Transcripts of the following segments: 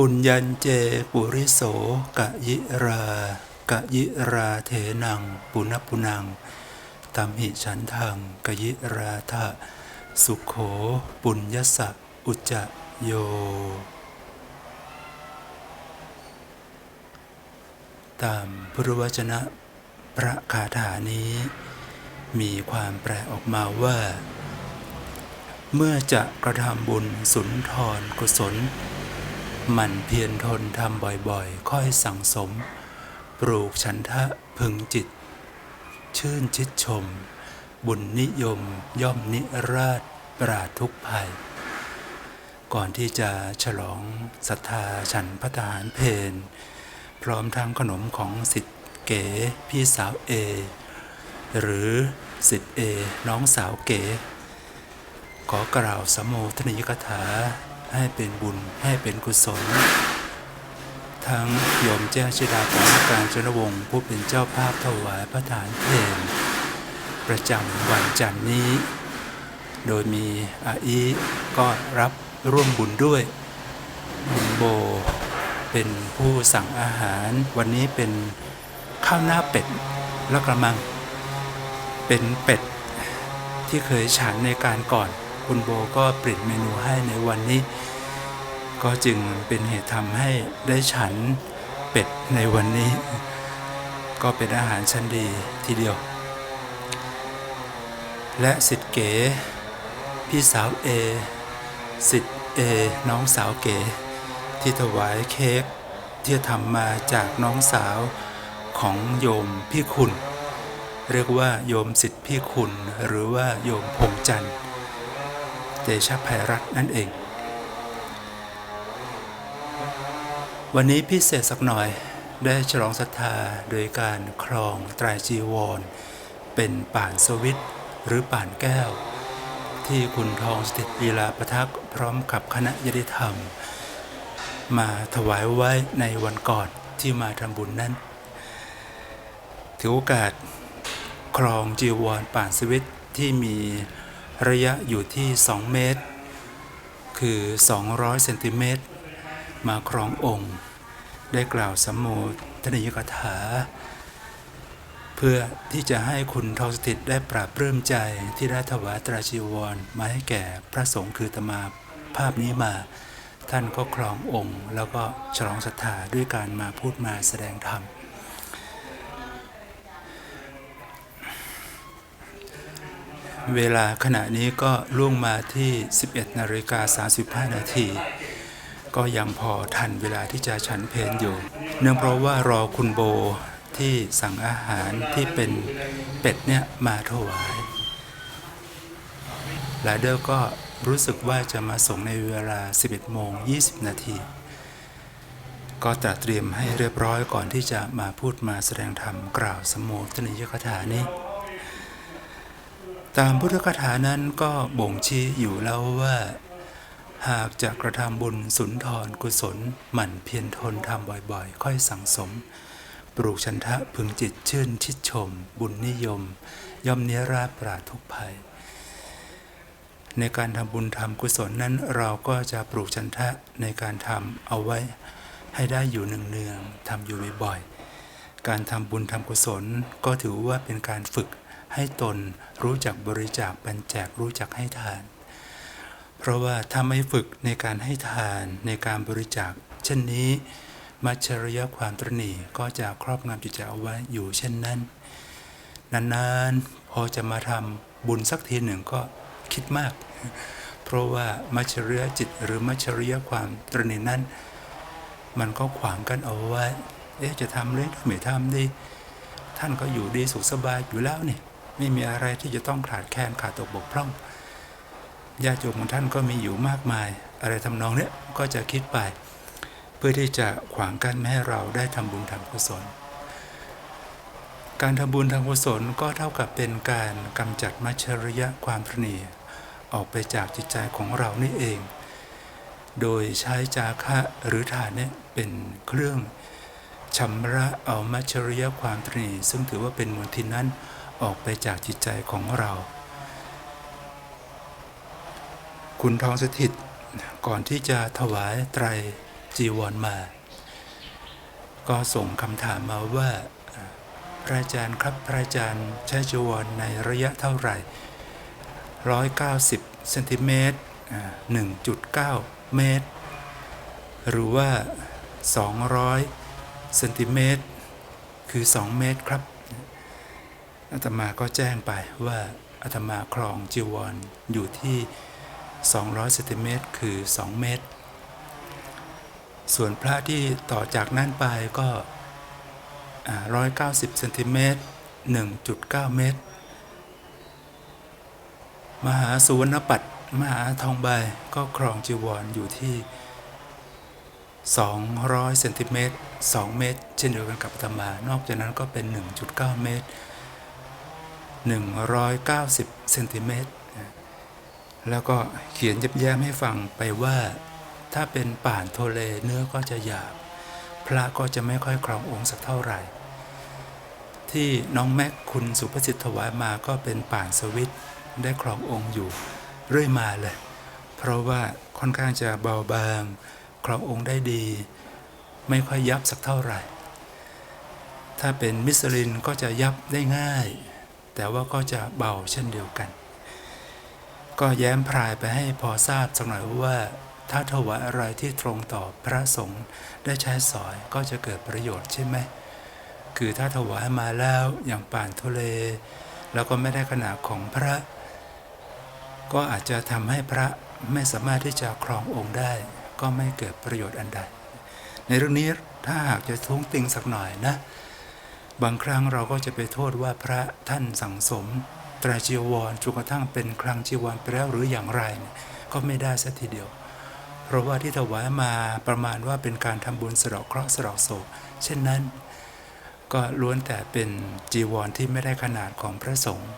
ปุญญัญเจปุริโสกะยิรากะยิราเถนัง ปุณปุนังตัมหิฉันทังกะยิราทะสุขโขปุญญสะอุจโยตามพุทธวจนะพระคาถานี้ มีความแปลออกมาว่า เมื่อจะกระทำบุญสุนทรกุศล หมั่นเพียรทนทำบ่อยๆ ค่อยสั่งสม ปลูกฉันทะพึงจิต ชื่นชิดชม บุญนิยมย่อมนิราชปราทุกภัย ก่อนที่จะฉลองศรัทธาฉันพระทหารเพนพร้อมทั้งขนมของสิทธิเก๋พี่สาวเอ หรือสิทธิเอน้องสาวเก๋ขอกล่าวสมโภชนิยกถา ให้เป็นบุญให้เป็นกุศล ทั้งโยมแจ้งชิดาของการจนวงศ์ผู้เป็นเจ้าภาพถวายพระทหานเพลงประจำวันจันทร์นี้ โดยมีอาอีก็รับร่วมบุญด้วยบุญโบเป็นผู้สั่งอาหารวันนี้เป็นข้าวหน้าเป็ดและกระมัง เป็นเป็ดที่เคยฉันในการก่อน คุณโบก็เปลี่ยนเมนูให้ในวันนี้ ก็จึงเป็นเหตุทำให้ได้ฉันเป็ดในวันนี้ ก็เป็นอาหารชั้นดีทีเดียว และสิทธิ์เก๋ พี่สาวเอสิทธิ์เอน้องสาวเก๋ ที่ถวายเค้กที่ทำมาจากน้องสาวของโยมพี่คุณ เรียกว่าโยมสิทธิพี่คุณหรือว่าโยมพงษ์จันทร์ ตชะภัยรัตน์นั่นเอง วันนี้พิเศษสักหน่อยได้ฉลองศรัทธาโดยการครองไตรจีวร เป็นป่านสวิตหรือป่านแก้ว ที่คุณทองสถิตลีลาประทักพร้อมกับคณะยติธรรม มาถวายไว้ในวันก่อนที่มาทำบุญนั้น ถือโอกาสครองจีวรป่านสวิตที่มี ระยะอยู่ที่ 2 เมตร คือ 200เซนติเมตรมาครององค์ ได้กล่าวสัมโมทนิยกถา เพื่อที่จะให้คุณทองสถิตได้ปราบเริ่มใจที่ได้ถวายตราจีวรมาให้แก่พระสงฆ์คือตมาภาพนี้มา ท่านก็ครององค์ แล้วก็ฉลองศรัทธาด้วยการมาพูดมาแสดงธรรม เวลาขณะนี้ก็ล่วงมาที่ 11นาฬิกา35 นาที ก็ยังพอทันเวลาที่จะฉันเพนอยู่ เนื่องเพราะว่ารอคุณโบที่สั่งอาหารที่เป็นเป็ดเนี่ยมาถวายหลาเดอร์ก็รู้สึกว่าจะมาส่งในเวลา 11โมง20 นาที ก็ตระเตรียมให้เรียบร้อยก่อนที่จะมาพูดมาแสดงธรรมกล่าวสมโภชนิยคถานี้ ตามพุทธคาถานั้นก็บ่งชี้อยู่แล้วว่า หากจะกระทำบุญสุนทรกุศล หมั่นเพียรทนทำบ่อยๆ ค่อยสั่งสม ปลูกชันทะพึงจิตชื่นชิดชม บุญนิยม ย่อมเนี้ยราปราทุกภัย ในการทำบุญทำกุศลนั้นเราก็จะปลูกชันทะในการทำเอาไว้ให้ได้อยู่เนืองๆทำอยู่บ่อยๆการทำบุญทำกุศลก็ถือว่าเป็นการฝึก ให้ตนรู้จักบริจาคปันแจกรู้จักให้ทาน เพราะว่าถ้าไม่ฝึกในการให้ทานในการบริจาค เช่นนี้มัจฉริยะความตรณีก็จะครอบงำจิตใจเอาไว้อยู่เช่นนั้น นานๆ พอจะมาทำบุญสักทีหนึ่งก็คิดมาก เพราะว่ามัจฉริยจิตหรือมัจฉริยความตรณีนั้น มันก็ขวางกันเอาไว้เอ๊ะจะทำเลยไม่ทำดี ท่านก็อยู่ดีสุขสบายอยู่แล้วนี่ ไม่มีอะไรที่จะต้องขาดแคลนขาดตกบกพร่องญาติโยมของท่านก็มีอยู่มากมาย อะไรทำนองเนี้ยก็จะคิดไป เพื่อที่จะขวางกั้นไม่ให้เราได้ทำบุญทำกุศล การทำบุญทำกุศลก็เท่ากับเป็นการกำจัดมัจฉริยะความตรณีออกไปจากจิตใจของเรานี่เอง โดยใช้จาคะหรือฐานเนี่ยเป็นเครื่องชำระเอามัจฉริยะความตรีซึ่งถือว่าเป็นมลทินนั้น ออกไปจากจิตใจของเรา คุณทองสถิตก่อนที่จะถวายไตรจีวรมา ก็ส่งคำถามมาว่า พระอาจารย์ครับพระอาจารย์ใช้จีวรในระยะเท่าไหร่ 190เซนติเมตรอ่า1.9 เมตร หรือว่า 200เซนติเมตรคือ 2 เมตรครับ อาตมาก็แจ้งไปว่าอาตมาครองจีวรอยู่ที่ 200เซนติเมตรคือ 2 เมตร ส่วนพระที่ต่อจากนั้นไปก็อ่า190เซนติเมตร1.9 เมตร มหาสุวรรณปัตมหาทองใบก็ครองจีวรอยู่ที่ 200เซนติเมตร2เมตร เช่นเดียวกันกับอาตมานอกจากนั้นก็เป็น 1.9 เมตร 190เซนติเมตรแล้วก็เขียนยับแย้มให้ฟังไปว่า ถ้าเป็นป่านโทเลเนื้อก็จะหยาบ พระก็จะไม่ค่อยครององค์สักเท่าไหร่ ที่น้องแม็กคุณสุภสิทธิ์ถวายมาก็เป็นป่านสวิตได้ครององค์อยู่เรื่อยมาเลย เพราะว่าค่อนข้างจะเบาบาง ครององค์ได้ดี ไม่ค่อยยับสักเท่าไหร่ ถ้าเป็นมิสลินก็จะยับได้ง่าย แต่ว่าก็จะเบาเช่นเดียวกัน ก็แย้มพรายไปให้พอทราบสักหน่อยว่าถ้าถวายอะไรที่ตรงต่อพระสงฆ์ได้ใช้สอยก็จะเกิดประโยชน์ใช่ไหม คือถ้าถวายมาแล้วอย่างป่านทุเล แล้วก็ไม่ได้ขนาดของพระ ก็อาจจะทำให้พระไม่สามารถที่จะครององค์ได้ ก็ไม่เกิดประโยชน์อันใด ในเรื่องนี้ถ้าหากจะท้วงติงสักหน่อยนะ บางครั้งเราก็จะไปโทษว่าพระท่านสั่งสมตราจีวรจนกระทั่งเป็นคลังจีวรไปแล้วหรืออย่างไร ก็ไม่ได้สัทีเดียว เพราะว่าที่ถวายมาประมาณว่าเป็นการทำบุญสระเคราะห์สระโศกเช่นนั้น ก็ล้วนแต่เป็นจีวรที่ไม่ได้ขนาดของพระสงฆ์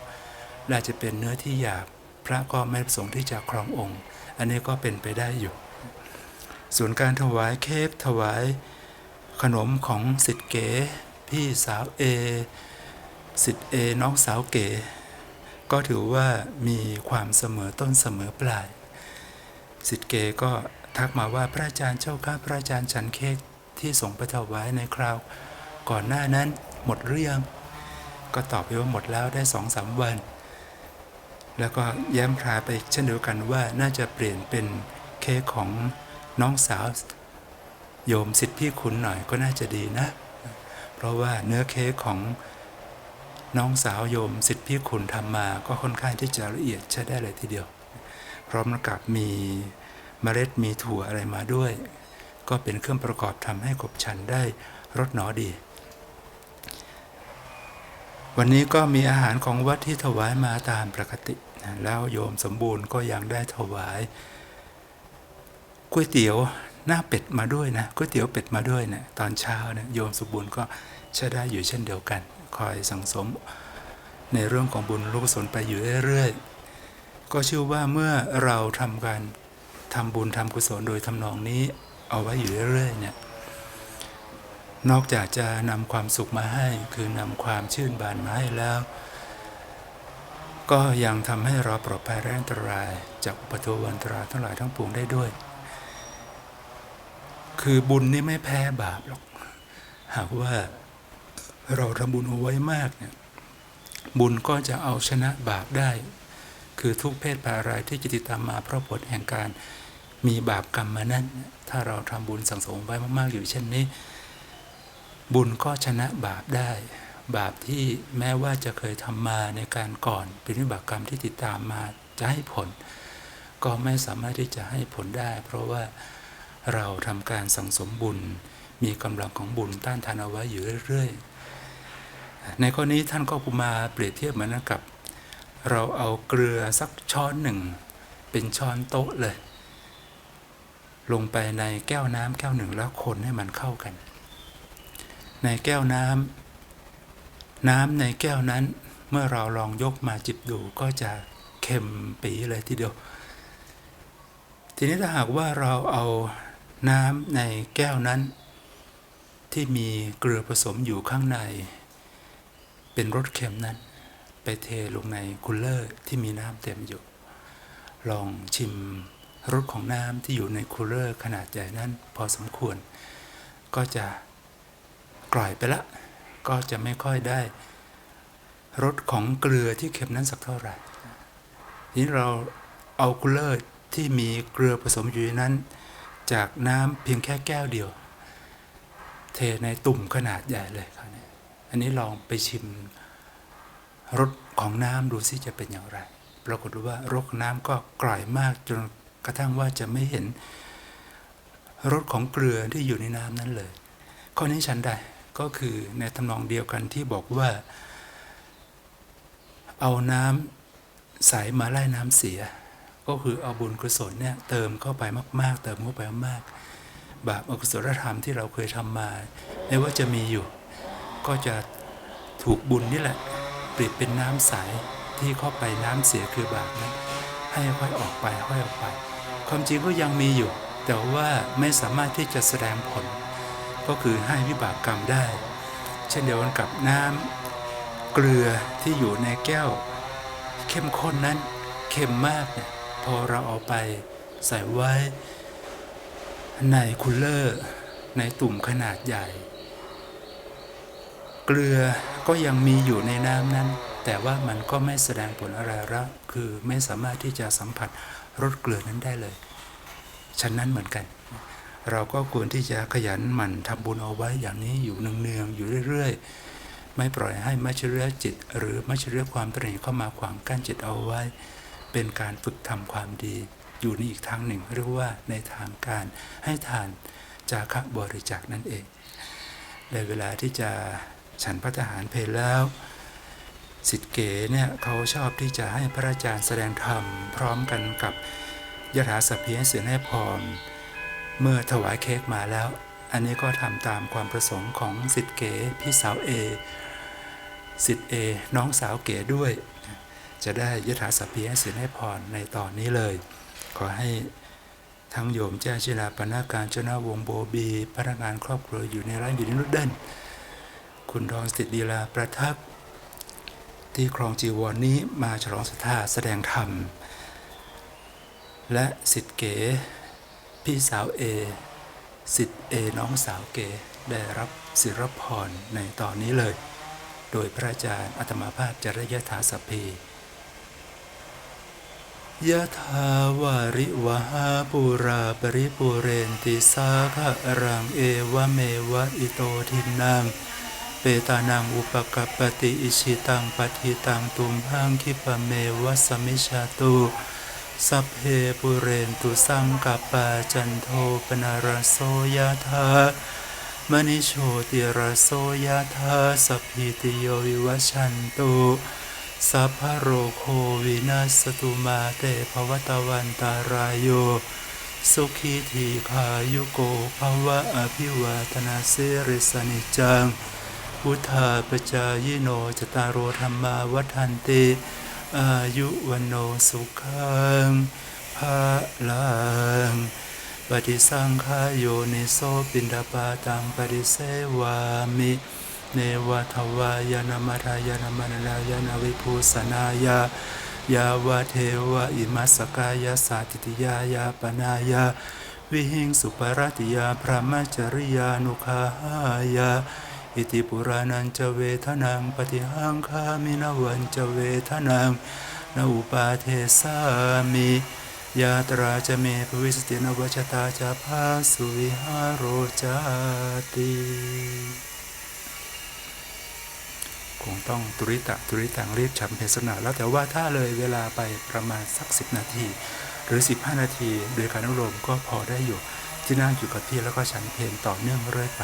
และจะเป็นเนื้อที่หยาบพระก็ไม่ประสงค์ที่จะครององค์ อันนี้ก็เป็นไปได้อยู่ ส่วนการถวายเค้กถวายขนมของสิทธิเก๋ พี่สาวเอสิทธิเอน้องสาวเก๋ ก็ถือว่ามีความเสมอต้นเสมอปลาย สิทธิเก๋ก็ทักมาว่าพระอาจารย์เจ้าข้าพระอาจารย์ฉันเค้กที่ส่งไปถวายในคราว ก่อนหน้านั้นหมดเรื่อง ก็ตอบไปว่าหมดแล้วได้สองสามวัน แล้วก็แย้มพราไปเช่นเดียวกันว่าน่าจะเปลี่ยนเป็นเค้กของน้องสาว โยมสิทธิพี่คุณหน่อยก็น่าจะดีนะ เพราะว่าเนื้อเค้กของน้องสาวโยมสิทธิพี่คุณทำมาก็ค่อนข้างที่จะละเอียดใช้ได้เลยทีเดียว พร้อมกับมีเมล็ดมีถั่วอะไรมาด้วย ก็เป็นเครื่องประกอบทำให้ขบฉันได้รสหนอดี วันนี้ก็มีอาหารของวัดที่ถวายมาตามปกติแล้วโยมสมบูรณ์ก็ยังได้ถวายก๋วยเตี๋ยว หน้าเป็ดมาด้วยนะก๋วยเตี๋ยวเป็ดมาด้วยนะตอนเช้านี่ยโยมสมบูรณ์ก็ใช้ได้อยู่เช่นเดียวกัน คอยสังสม ในเรื่องของบุญลูกศลไปอยู่เรื่อยๆก็เชื่อว่าเมื่อเราทำการทำบุญทำกุศลโดยทำนองนี้เอาไว้อยู่เรื่อยๆเนี่ยนอกจากจะนำความสุขมาให้ คือนำความชื่นบานมาให้แล้ว ก็ยังทำให้เราปลอดภัยแรงอันตราย จากอุปทวันตราทั้งหลายทั้งปวงได้ด้วย คือบุญนี่ไม่แพ้บาปหรอก หากว่าเราทำบุญเอาไว้มากเนี่ยบุญก็จะเอาชนะบาปได้ คือทุกเพศภัยอะไรที่จะติดตามมาเพราะผลแห่งการมีบาปกรรมมานั้น ถ้าเราทำบุญสั่งสมไว้มากๆอยู่เช่นนี้ บุญก็ชนะบาปได้ บาปที่แม้ว่าจะเคยทำมาในการก่อนเป็นวิบากกรรมที่ติดตามมาจะให้ผล ก็ไม่สามารถที่จะให้ผลได้ เพราะว่า เราทำการสั่งสมบุญ มีกำลังของบุญต้านทานเอาไว้อยู่เรื่อยๆ ในข้อนี้ท่านก็มาเปรียบเทียบเหมือนกับ เราเอาเกลือสักช้อนหนึ่ง เป็นช้อนโต๊ะเลย ลงไปในแก้วน้ำแก้วหนึ่งแล้วคนให้มันเข้ากัน ในแก้วน้ำน้ำในแก้วนั้นเมื่อเราลองยกมาจิบดูก็จะเค็มปีเลยทีเดียว ทีนี้ถ้าหากว่าเราเอา น้ำในแก้วนั้น ที่มีเกลือผสมอยู่ข้างใน เป็นรสเค็มนั้น ไปเทลงในคูลเลอร์ที่มีน้ำเต็มอยู่ ลองชิมรสของน้ำที่อยู่ในคูลเลอร์ขนาดใหญ่นั้นพอสมควร ก็จะกร่อยไปละ ก็จะไม่ค่อยได้รสของเกลือที่เค็มนั้นสักเท่าไหร่ทีนี้เราเอาคูลเลอร์ที่มีเกลือผสมอยู่นั้น จากน้ำเพียงแค่แก้วเดียว เทในตุ่มขนาดใหญ่เลยครับเนี่ยอันนี้ลองไปชิมรสของน้ำดูซิจะเป็นอย่างไร ปรากฏว่ารสของน้ำก็กร่อยมากจนกระทั่งว่าจะไม่เห็นรสของเกลือที่อยู่ในน้ำนั้นเลย ข้อนี้ฉันใดก็คือในทำนองเดียวกันที่บอกว่า เอาน้ำใสมาไล่น้ำเสีย ก็คือเอาบุญกุศลเนี่ยเติมเข้าไปมาก ๆ เติมเข้าไปมากๆบาปอกุศลธรรมที่เราเคยทำมาไม่ว่าจะมีอยู่ ก็จะถูกบุญนี่แหละเปรียบเป็นน้ำใสที่เข้าไปน้ำเสียคือบาปนั้นให้ค่อยออกไปค่อยออกไป ความจริงก็ยังมีอยู่ แต่ว่าไม่สามารถที่จะแสดงผล ก็คือให้วิบากกรรมได้ เช่นเดียวกันกับน้ำเกลือที่อยู่ในแก้ว เข้มข้นนั้นเค็มมากเนี่ย พอเราเอาไปใส่ไว้ในคูลเลอร์ ในตุ่มขนาดใหญ่ เกลือก็ยังมีอยู่ในน้ำนั้น แต่ว่ามันก็ไม่แสดงผลอะไรละคือไม่สามารถที่จะสัมผัสรสเกลือนั้นได้เลยฉะนั้นเหมือนกัน เราก็ควรที่จะขยันหมั่นทำบุญเอาไว้อย่างนี้อยู่เนืองๆอยู่เรื่อยๆ ไม่ปล่อยให้มัจฉริยจิต หรือมัจฉริยความตรีเข้ามาขวางกั้นจิตเอาไว้ เป็นการฝึกทำความดี อยู่ในอีกทางหนึ่งเรียกว่าในทางการให้ทานจาคะบริจาคนั่นเอง ในเวลาที่จะฉันพัฒหารเพลแล้วสิทธิเก๋เนี่ยเขาชอบที่จะให้พระอาจารย์แสดงธรรม พร้อมกันกับยถาสเพียเสียงให้พรเมื่อถวายเค้กมาแล้ว อันนี้ก็ทำตามความประสงค์ของสิทธิเก๋พี่สาวเอสิทธิเอน้องสาวเก๋ด้วย จะได้ยถาสัพพีสียงให้พรในตอนนี้เลย ขอให้ทั้งโยมเจ้าชิลาปนาการเจ้าหน้าวงโบบี พนักงานครอบครัวอยู่ในร้านอยู่ในนุดเดินคุณทองสิทธิดีลาประทับ ที่ครองจีวรนนี้มาฉลองศรัทธาแสดงธรรม และสิทธิเก๋พี่สาวเอสิทธิเอน้องสาวเก๋ได้รับศิรพรในตอนนี้เลย โดยพระอาจารย์อัตมาภาพจริยถาสพี ยะทาวาริวหาปุราปริปุเรนติสาคะรังเอวะเมวะอิโตทินังเปตานังอุปกัปปติอิชิตังปฏิตังตุมพังคิปะเมวะสมิชาตุสัพเพปุเรนตุสังกัปปาจันโทปนารโสยะธามณิโชติรโสยะธาสัพพิติโยวิวัชชันตุ สัพพโรโควินัสตุมาเตภวตวันตารายโย สุขีทีขายุโกภวะอภิวาทนาเสริสนิจังพุทธาปจายโนจตารโรธรรมาวัฏันติ อายุวันโนสุขังภาลังปฏิสังขายโยนิโสปินดาปาตังปฏิเสวามิ เนวทวายานามรายานามนลายานาวิภูสนายายาวะเทวะอิมัสกายาสาติติยายาปนายาวิหิงสุปรติยาพระมจริยานุคาหายาอิติปุรานันจเวทนังปฏิหังคามินวันจเวทนังนอุปาเทสามิยาตราจะเมภวิสตินวัชตาจะพาสุวิหารโรจาติ คงต้องตุริตะตุริตังรีบฉันเพศนาแล้วแต่ว่าถ้าเลยเวลาไปประมาณสัก 10 นาที หรือ 15 นาที โดยการอนุโลมก็พอได้อยู่ที่นั่งอยู่กับที่แล้วก็ฉันเพลต่อเนื่องเรื่อยไป